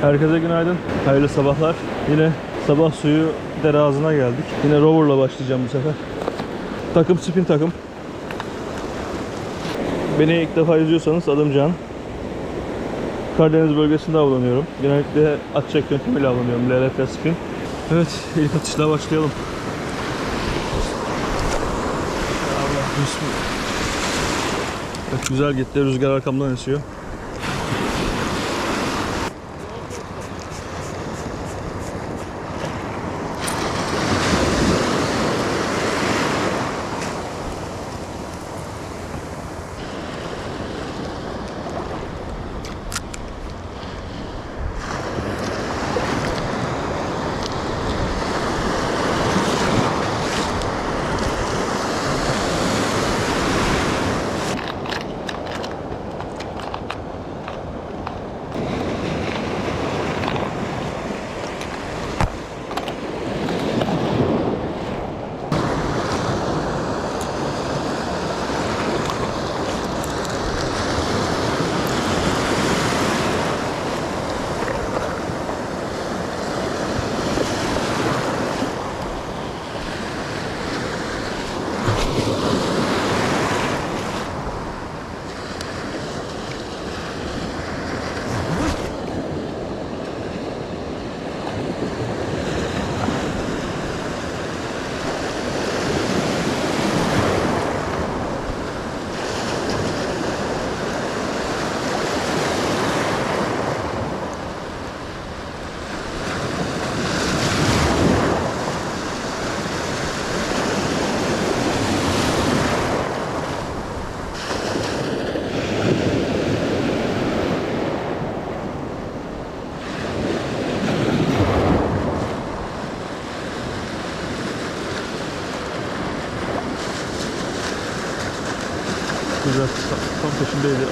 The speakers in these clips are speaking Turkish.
Herkese günaydın. Hayırlı sabahlar. Yine sabah suyu dere ağzına geldik. Yine roverla başlayacağım bu sefer. Takım spin takım. Beni ilk defa izliyorsanız adım Can. Karadeniz bölgesinde avlanıyorum. Genellikle atacak yöntemiyle avlanıyorum. LRF spin. Evet, ilk atışla başlayalım. Allah bismillah. Güzel gitti. Rüzgar arkamdan esiyor. Güzel. Tam, peşindeydi.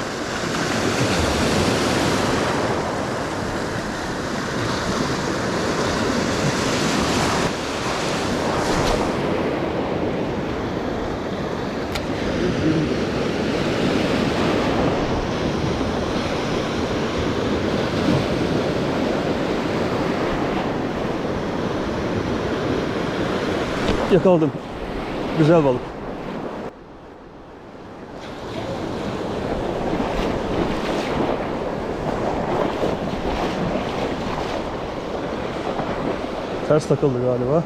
Yakaladım. Güzel balık. Ters takıldı galiba.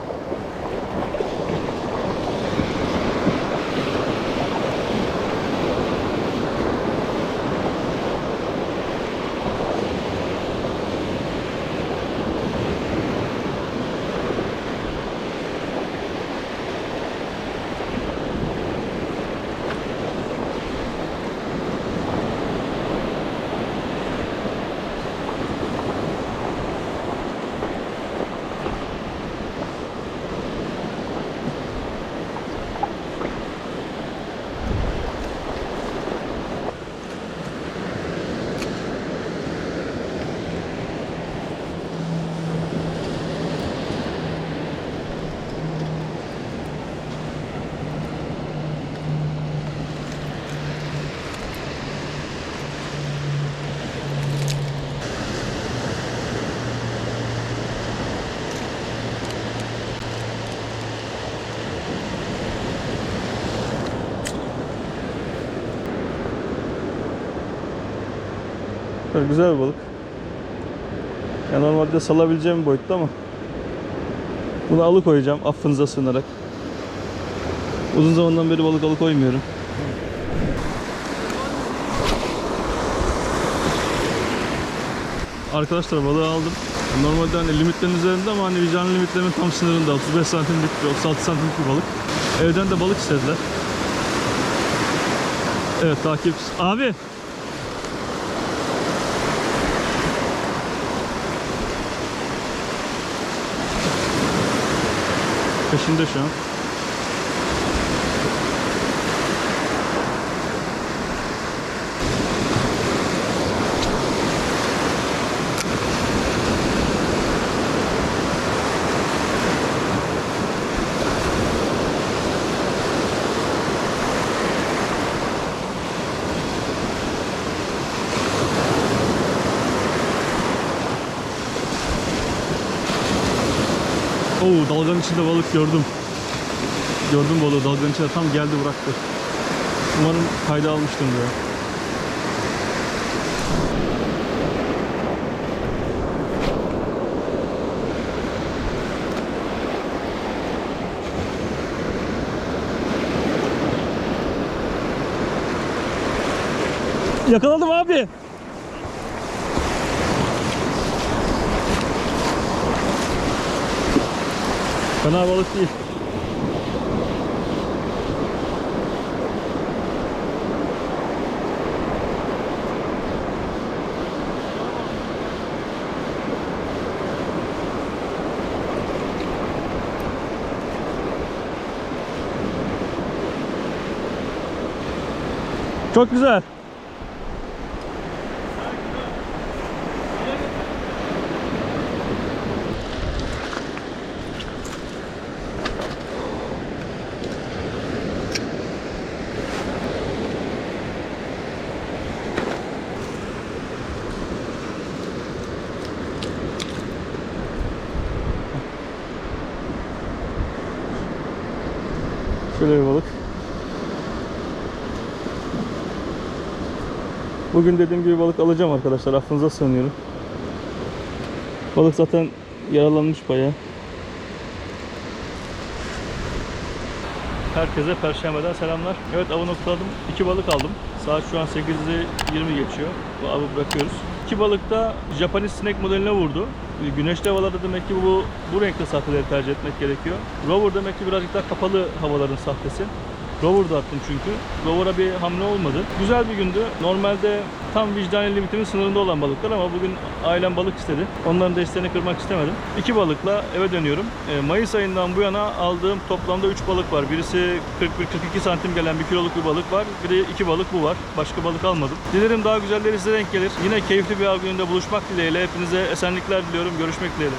Evet, güzel bir balık. Ya normalde salabileceğim boyutta ama bunu alıkoyacağım affınıza sığınarak. Uzun zamandan beri balık alıkoymuyorum. Arkadaşlar balığı aldım. Normalde hani limitlerin üzerinde ama hani vicdan limitlerimin tam sınırında 35 santimlik, 36 santimlik bir balık. Evden de balık istediler. Evet takip. Abi Peşinde şu an. Oo dalganın içinde balık gördüm. Gördüm balığı dalganın içinde tam geldi bıraktı. Umarım kayda almıştım ya. Yakaladım abi. Fena balık değil. Çok güzel. Şöyle bir balık. Bugün dediğim gibi balık alacağım arkadaşlar. Affınıza sığınıyorum. Balık zaten yaralanmış bayağı. Herkese perşembeden selamlar. Evet avı noktaladım. İki balık aldım. Saat şu an 8'i 20 geçiyor. Bu avı bırakıyoruz. İki balık da Japanese Snake modeline vurdu. Güneşli havalarda demek ki bu bu renkte sahteleri tercih etmek gerekiyor. Rover demek ki birazcık daha kapalı havaların sahtesi. Rover da attım çünkü. Rover'a bir hamle olmadı. Güzel bir gündü. Normalde tam vicdani limitimin sınırında olan balıklar ama bugün ailem balık istedi. Onların da isteğini kırmak istemedim. İki balıkla eve dönüyorum. E, Mayıs ayından bu yana aldığım toplamda 3 balık var. Birisi 41-42 santim gelen bir kiloluk bir balık var. Bir de iki balık bu var. Başka balık almadım. Dilerim daha güzelleri size denk gelir. Yine keyifli bir av gününde buluşmak dileğiyle. Hepinize esenlikler diliyorum. Görüşmek dileğiyle.